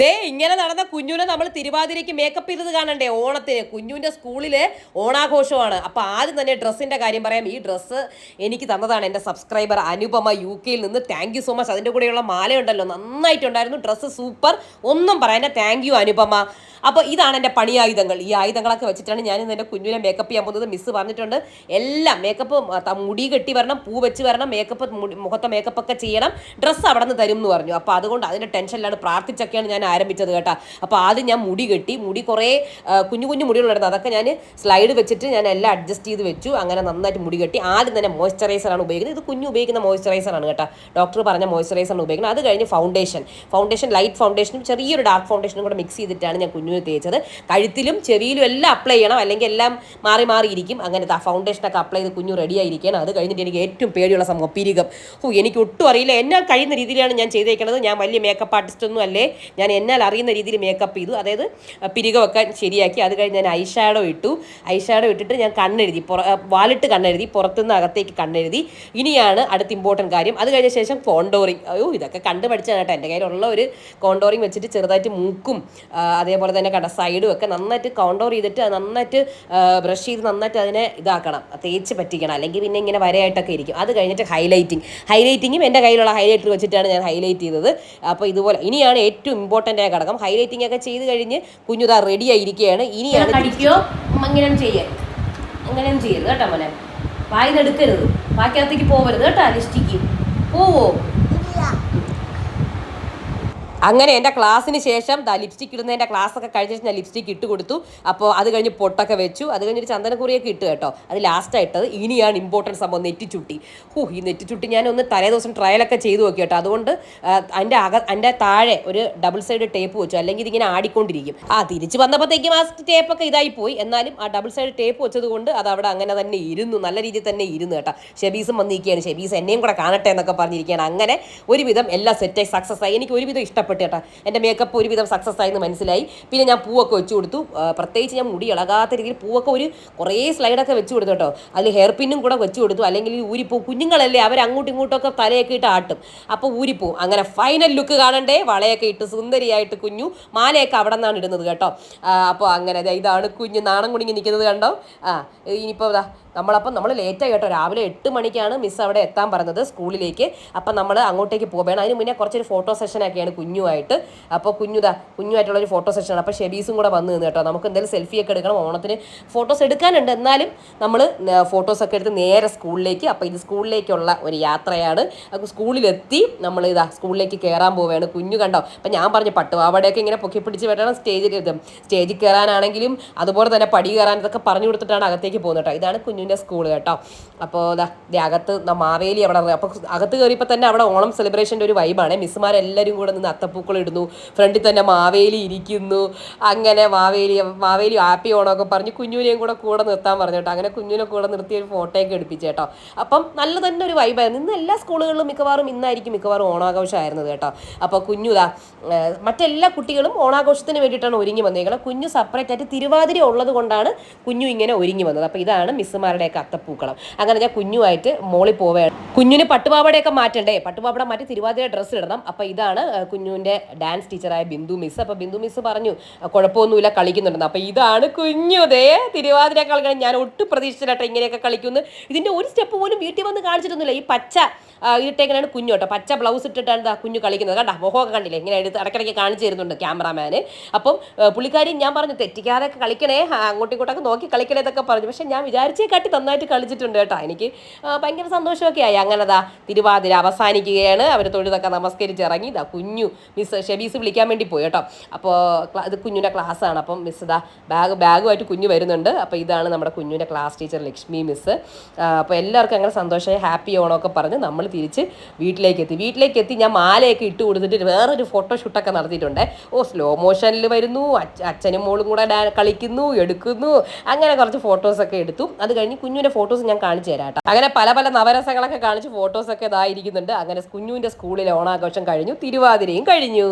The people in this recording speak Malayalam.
ദേ ഇങ്ങനെ നടന്ന കുഞ്ഞുനെ നമ്മൾ തിരുവാതിരയ്ക്ക് മേക്കപ്പ് ചെയ്തത് കാണണ്ടേ? ഓണത്തിന്. കുഞ്ഞുവിന്റെ സ്കൂളിലെ ഓണാഘോഷമാണ്. അപ്പോൾ ആദ്യം തന്നെ ഡ്രസ്സിന്റെ കാര്യം പറയാം. ഈ ഡ്രസ്സ് എനിക്ക് തന്നതാണ് എന്റെ സബ്സ്ക്രൈബർ അനുപമ യു കെയിൽ നിന്ന് താങ്ക് യു സോ മച്ച് അതിന്റെ കൂടെയുള്ള മാലയുണ്ടല്ലോ. നന്നായിട്ടുണ്ടായിരുന്നു. Dress super. ഒന്നും പറയാൻ താങ്ക് യു അനുപമ. അപ്പോൾ ഇതാണ് എന്റെ പണിയായുധങ്ങൾ ഈ ആയുധങ്ങളൊക്കെ വെച്ചിട്ടാണ് ഞാൻ ഇന്ന് എന്റെ കുഞ്ഞിനെ മേക്കപ്പ് ചെയ്യാൻ പോകുന്നത്. മിസ്സ് പറഞ്ഞിട്ടുണ്ട്. എല്ലാം മേക്കപ്പ് മുടി കെട്ടി വരണം പൂ വെച്ച് വരണം മേക്കപ്പ് മുഖത്തെ മേക്കപ്പ് ഒക്കെ ചെയ്യണം. ഡ്രസ്സ് അവിടെ നിന്ന് തരും എന്ന് പറഞ്ഞു. അപ്പോൾ അതുകൊണ്ട് അതിന്റെ ടെൻഷനിലാണ് പ്രാർത്ഥിച്ചൊക്കെയാണ് ഞാൻ ആരംഭിച്ചത് കേട്ടോ. അപ്പോൾ ആദ്യം ഞാൻ മുടി കെട്ടി മുടി കുറേ കുഞ്ഞു കുഞ്ഞു മുടികളുണ്ടായിരുന്നു അതൊക്കെ ഞാൻ സ്ലൈഡ് വെച്ചിട്ട് ഞാൻ എല്ലാം അഡ്ജസ്റ്റ് ചെയ്ത് വെച്ചു. അങ്ങനെ നന്നായിട്ട് മുടി കെട്ടി. ആദ്യം തന്നെ മോയ്സ്ചറൈസറാണ് ഉപയോഗിക്കുന്നത്. ഇത് കുഞ്ഞു ഉപയോഗിക്കുന്ന മോയ്സ്ചറൈസറാണ് കേട്ടോ. ഡോക്ടർ പറഞ്ഞ മോയ്സ്ചറൈസറാണ് ഉപയോഗിക്കുന്നത്. അത് കഴിഞ്ഞ് ഫൗണ്ടേഷൻ ഫൗണ്ടേഷൻ ലൈറ്റ് ഫൗണ്ടേഷനും ചെറിയൊരു ഡാർക്ക് ഫൗണ്ടേഷനും കൂടെ മിക്സ് ചെയ്തിട്ടാണ് ഞാൻ കുഞ്ഞിന് തേച്ചത്. കഴുത്തിലും ചെവിയിലും എല്ലാം അപ്ലൈ ചെയ്യണം. അല്ലെങ്കിൽ എല്ലാം മാറി മാറിയിരിക്കും അങ്ങനത്തെ അങ്ങനെ ആ ഫൗണ്ടേഷനൊക്കെ അപ്ലൈ ചെയ്ത് കുഞ്ഞു റെഡി ആയിരിക്കണം അത് കഴിഞ്ഞിട്ട് എനിക്ക് ഏറ്റവും പേടിയുള്ള സംഭവം പിരികം. ഓ എനിക്ക് ഒട്ടും അറിയില്ല. എന്നാൽ കഴിയുന്ന രീതിയിലാണ് ഞാൻ ചെയ്തേക്കുന്നത് ഞാൻ വലിയ മേക്കപ്പ് ആർട്ടിസ്റ്റ് ഒന്നും അല്ലേ? ഞാൻ എന്നാൽ അറിയുന്ന രീതിയിൽ മേക്കപ്പ് ചെയ്തു. അതായത് പിരികമൊക്കെ ശരിയാക്കി. അത് കഴിഞ്ഞ് ഞാൻ ഐഷാഡോ ഇട്ടു. ഐഷാഡോ ഇട്ടിട്ട് ഞാൻ കണ്ണെഴുതി. പുറ വാലിട്ട് കണ്ണെഴുതി. പുറത്തുനിന്ന് അകത്തേക്ക് കണ്ണെഴുതി. ഇനിയാണ് അടുത്ത ഇമ്പോർട്ടന്റ് കാര്യം. അത് കഴിഞ്ഞ ശേഷം കോണ്ടോറിങ് അയ്യോ ഇതൊക്കെ കണ്ട് പഠിച്ചാണ് കേട്ടോ. എന്റെ കയ്യിലുള്ള ഒരു കോണ്ടോറിങ് വെച്ചിട്ട് ചെറുതായിട്ട് മൂക്കും അതേപോലെ തന്നെ കണ്ട സൈഡും ഒക്കെ നന്നായിട്ട് കൗണ്ടർ ചെയ്തിട്ട് നന്നായിട്ട് ബ്രഷ് ചെയ്ത് നന്നായിട്ട് അതിനെ ഇതാക്കണം. തേച്ച് പറ്റിക്കണം. അല്ലെങ്കിൽ പിന്നെ ഇങ്ങനെ വരയായിട്ടൊക്കെ ഇരിക്കും. അത് കഴിഞ്ഞിട്ട് ഹൈലൈറ്റിംഗ് ഹൈലൈറ്റിങ്ങും എന്റെ കയ്യിലുള്ള ഹൈലൈറ്റർ വെച്ചിട്ടാണ് ഞാൻ ഹൈലൈറ്റ് ചെയ്തത്. അപ്പോൾ ഇതുപോലെ ഇനിയാണ് ഏറ്റവും ഇമ്പോർട്ടന്റ് ആയ ഘടകം. ഹൈലൈറ്റിംഗ് ഒക്കെ ചെയ്ത് കഴിഞ്ഞ് കുഞ്ഞുതാ റെഡി ആയിരിക്കുകയാണ്. ഇനിയാണ് കടിക്കോ? അങ്ങനെ ചെയ്യാൻ അങ്ങനെ ചെയ്യരുത് കേട്ടോ മോനെ. വായിന്നെടുക്കരുത് ബാക്കിയകത്തേക്ക് പോകരുത് കേട്ടോ ലിസ്റ്റിക്ക്. പോവോ? അങ്ങനെ എന്റെ ക്ലാസ്സിന് ശേഷം ദാ ലിപ്സ്റ്റിക് ക്ലാസ് ഒക്കെ ശേഷം ഞാൻ ലിപ്സ്റ്റിക് ഇട്ട് കൊടുത്തു. അപ്പോൾ അത് കഴിഞ്ഞ് പൊട്ടൊക്കെ വെച്ചു. അത് കഴിഞ്ഞിട്ട് ചന്ദനക്കുറിയൊക്കെ ഇട്ട് കേട്ടോ. അത് ലാസ്റ്റ് ഇട്ടത് ഇനിയാണ് ഇമ്പോർട്ടന്റ് സംഭവം നെറ്റിച്ചുട്ടി. ഹൂ ഈ നെറ്റിച്ചുട്ടി ഞാൻ ഒന്ന് തലേ ദിവസം ട്രയലൊക്കെ ചെയ്തു നോക്കി കേട്ടോ. അതുകൊണ്ട് എന്റെ അക അതിന്റെ താഴെ ഒരു ഡബിൾ സൈഡ് ടേപ്പ് വെച്ചു. അല്ലെങ്കിൽ ഇതിങ്ങനെ ആടിക്കൊണ്ടിരിക്കും. ആ തിരിച്ച് വന്നപ്പോഴത്തേക്കും ആ ടേപ്പൊക്കെ ഇതായി പോയി. എന്നാലും ആ ഡബിൾ സൈഡ് ടേപ്പ് വെച്ചത് കൊണ്ട് അത് അവിടെ അങ്ങനെ തന്നെ ഇരുന്നു. നല്ല രീതിയിൽ തന്നെ ഇരുന്നു കേട്ടോ. ഷെബീസും വന്നിരിക്കുകയാണ്. ഷെബീസ് എന്നെയും കൂടെ കാണട്ടെ എന്നൊക്കെ പറഞ്ഞിരിക്കുകയാണ്. അങ്ങനെ ഒരുവിധം എല്ലാം സെറ്റായി സക്സസ് ആയി. എനിക്ക് ഒരുവിധം ഇഷ്ടപ്പെട്ടു. കേട്ടോ. എന്റെ മേക്കപ്പ് ഒരുവിധം സക്സസ് ആയി എന്ന് മനസ്സിലായി. പിന്നെ ഞാൻ പൂവൊക്കെ വെച്ച് കൊടുത്തു. പ്രത്യേകിച്ച് ഞാൻ മുടി ഇളകാത്ത രീതിയിൽ പൂവൊക്കെ ഒരു കുറേ സ്ലൈഡൊക്കെ വെച്ച് കൊടുത്തു കേട്ടോ. അതിൽ ഹെയർ പിന്നും കൂടെ വെച്ച് കൊടുത്തു. അല്ലെങ്കിൽ ഈ ഊരിപ്പോവും കുഞ്ഞുങ്ങളല്ലേ അവർ അങ്ങോട്ടും ഇങ്ങോട്ടൊക്കെ തലയൊക്കെ ഇട്ട് ആട്ടും. അപ്പോൾ ഊരിപ്പോവും അങ്ങനെ ഫൈനൽ ലുക്ക് കാണണ്ടേ? വളയൊക്കെ ഇട്ട് സുന്ദരിയായിട്ട് കുഞ്ഞു മാലയൊക്കെ അവിടെ നിന്നാണ് ഇടുന്നത് കേട്ടോ. അപ്പോൾ അങ്ങനെ ഇതാണ് കുഞ്ഞ് നാണം കുടുങ്ങി നിൽക്കുന്നത് കണ്ടോ? ആ ഇനിയിപ്പോൾ നമ്മളപ്പം നമ്മൾ ലേറ്റായി കേട്ടോ. രാവിലെ എട്ട് മണിക്കാണ് മിസ് അവിടെ എത്താൻ പറഞ്ഞത് സ്കൂളിലേക്ക്. അപ്പം നമ്മൾ അങ്ങോട്ടേക്ക് പോകണം അതിന് മുന്നേ കുറച്ചൊരു ഫോട്ടോ സെഷനൊക്കെയാണ് കുഞ്ഞുമായിട്ട് അപ്പോൾ കുഞ്ഞുതാ കുഞ്ഞുമായിട്ടുള്ളൊരു ഫോട്ടോ സെഷനാണ് അപ്പോൾ ഷെബീസും കൂടെ വന്ന് നിന്ന് കേട്ടോ. നമുക്ക് എന്തെങ്കിലും സെൽഫിയൊക്കെ എടുക്കണം. ഓണത്തിന് ഫോട്ടോസ് എടുക്കാനുണ്ട്. എന്നാലും നമ്മൾ ഫോട്ടോസൊക്കെ എടുത്ത് നേരെ സ്കൂളിലേക്ക് അപ്പോൾ ഇത് സ്കൂളിലേക്കുള്ള ഒരു യാത്രയാണ്. അപ്പോൾ സ്കൂളിലെത്തി നമ്മൾ ഇതാ സ്കൂളിലേക്ക് കയറാൻ പോവുകയാണ്. കുഞ്ഞു കണ്ടോ? അപ്പം ഞാൻ പറഞ്ഞു പട്ടു അവിടെയൊക്കെ ഇങ്ങനെ പൊക്കി പിടിച്ച് വരണം സ്റ്റേജിൽ. സ്റ്റേജിൽ കയറാനാണെങ്കിലും അതുപോലെ തന്നെ പടി കയറാൻ ഇതൊക്കെ പറഞ്ഞു കൊടുത്തിട്ടാണ് അകത്തേക്ക് പോകുന്നത് കേട്ടോ. ഇതാണ് കുഞ്ഞിന്റെ സ്കൂൾ കേട്ടോ. അപ്പോൾ ദാ അകത്ത് മാവേലി അവിടെ അപ്പോൾ അകത്ത് കയറിയപ്പോൾ തന്നെ അവിടെ ഓണം സെലിബ്രേഷന്റെ ഒരു വൈബാണ് മിസ്സുമാരെല്ലാവരും കൂടെ നിന്ന് അത്തപ്പൂക്കൾ ഇടുന്നു. ഫ്രണ്ടിൽ തന്നെ മാവേലി ഇരിക്കുന്നു. അങ്ങനെ മാവേലി മാവേലി ഹാപ്പി ഓണമൊക്കെ പറഞ്ഞ് കുഞ്ഞുവിനെയും കൂടെ കൂടെ നിർത്താൻ പറഞ്ഞു കേട്ടോ. അങ്ങനെ കുഞ്ഞിനെ കൂടെ നിർത്തി ഒരു ഫോട്ടോയൊക്കെ എടുപ്പിച്ചു കേട്ടോ. അപ്പം നല്ല തന്നെ ഒരു വൈബായിരുന്നു ഇന്ന് എല്ലാ സ്കൂളുകളിലും മിക്കവാറും ഇന്നായിരിക്കും മിക്കവാറും ഓണാഘോഷമായിരുന്നത് കേട്ടോ. അപ്പോൾ കുഞ്ഞുതാ മറ്റെല്ലാ കുട്ടികളും ഓണാഘോഷത്തിന് വേണ്ടിയിട്ടാണ് ഒരുങ്ങി വന്നേക്കുന്നത്. കുഞ്ഞു സെപ്പറേറ്റ് ആയിട്ട് തിരുവാതിര ഉള്ളത് കൊണ്ടാണ് കുഞ്ഞു ഇങ്ങനെ ഒരുങ്ങി വന്നത്. അപ്പോൾ ഇതാണ് മിസ്സുമാരുടെയൊക്കെ അത്തപ്പൂക്കളം അങ്ങനെ ഞാൻ കുഞ്ഞുമായിട്ട് മോളിൽ പോവുകയാണ്. കുഞ്ഞിന് പട്ടുപാവടയൊക്കെ മാറ്റണ്ടേ? പട്ടുപാവട മാറ്റി തിരുവാതിര ഡ്രസ്സ് ഇടണം. അപ്പോൾ ഇതാണ് കുഞ്ഞുവിന്റെ ഡാൻസ് ടീച്ചറായ ബിന്ദു മിസ്. അപ്പോൾ ബിന്ദു മിസ് പറഞ്ഞു "അഹ് കുഴപ്പമൊന്നുമില്ല കളിക്കുന്നുണ്ടെന്ന്. അപ്പോൾ ഇതാണ് കുഞ്ഞുതേ തിരുവാതിര കളിക്കണം. ഞാൻ ഒട്ടും പ്രതീക്ഷിച്ചിട്ടെ ഇങ്ങനെയൊക്കെ കളിക്കുന്നു ഇതിന്റെ ഒരു സ്റ്റെപ്പ് പോലും വീട്ടിൽ വന്ന് കാണിച്ചിട്ടൊന്നുമില്ല. ഈ പച്ച ആ, ഇട്ടേക്കനാണ് കുഞ്ഞു കേട്ടോ. പച്ച ബ്ലൗസ് ഇട്ടിട്ടാണ് ദാ കുഞ്ഞു കളിക്കുന്നത്. കണ്ട മുഖമൊക്കെ കണ്ടില്ലേ? ഇങ്ങനെ എടുത്ത് ഇടയ്ക്കിടയ്ക്ക് കാണിച്ചു തരുന്നുണ്ട് ക്യാമറാമാന് അപ്പം പുള്ളിക്കാരി ഞാൻ പറഞ്ഞു തെറ്റിക്കാതെ കളിക്കണേ. ആ, അങ്ങോട്ടും ഇങ്ങോട്ടൊക്കെ നോക്കി കളിക്കണേ എന്നൊക്കെ പറഞ്ഞു. പക്ഷേ ഞാൻ വിചാരിച്ചേ കാട്ടി നന്നായിട്ട് കളിച്ചിട്ടുണ്ട് കേട്ടോ. എനിക്ക് ആ, ഭയങ്കര സന്തോഷമൊക്കെ ആയി. അങ്ങനെ ദാ തിരുവാതിര അവസാനിക്കുകയാണ്. അവർ തൊഴുതൊക്കെ നമസ്കരിച്ച് ഇറങ്ങി ഇതാ കുഞ്ഞു മിസ് ഷെബീസ് വിളിക്കാൻ വേണ്ടി പോയി കേട്ടോ. അപ്പോൾ ഇത് കുഞ്ഞിന്റെ ക്ലാസ്സാണ്. അപ്പം മിസ് ഇതാ ബാഗ് ബാഗുമായിട്ട് കുഞ്ഞു വരുന്നുണ്ട്. അപ്പോൾ ഇതാണ് നമ്മുടെ കുഞ്ഞിന്റെ ക്ലാസ് ടീച്ചർ ലക്ഷ്മി മിസ് അപ്പോൾ എല്ലാവർക്കും അങ്ങനെ സന്തോഷമായി ഹാപ്പി ഓണമൊക്കെ പറഞ്ഞ് നമ്മൾ തിരിച്ച് വീട്ടിലേക്ക് എത്തി വീട്ടിലേക്ക് എത്തി ഞാൻ മാലയൊക്കെ ഇട്ട് കൊടുത്തിട്ട് വേറൊരു ഫോട്ടോഷൂട്ടൊക്കെ നടത്തിയിട്ടുണ്ട്. ഓ സ്ലോ മോഷനിൽ വരുന്നു അച്ഛനും മോളും കൂടെ കളിക്കുന്നു എടുക്കുന്നു. അങ്ങനെ കുറച്ച് ഫോട്ടോസൊക്കെ എടുത്തു. അത് കഴിഞ്ഞ് കുഞ്ഞുവിന്റെ ഫോട്ടോസ് ഞാൻ കാണിച്ചു തരാം അങ്ങനെ പല പല നവരസങ്ങളൊക്കെ കാണിച്ച് ഫോട്ടോസൊക്കെ ഇതായിരിക്കുന്നുണ്ട്. അങ്ങനെ കുഞ്ഞുവിന്റെ സ്കൂളിലെ ഓണാഘോഷം കഴിഞ്ഞു. തിരുവാതിരയും കഴിഞ്ഞു.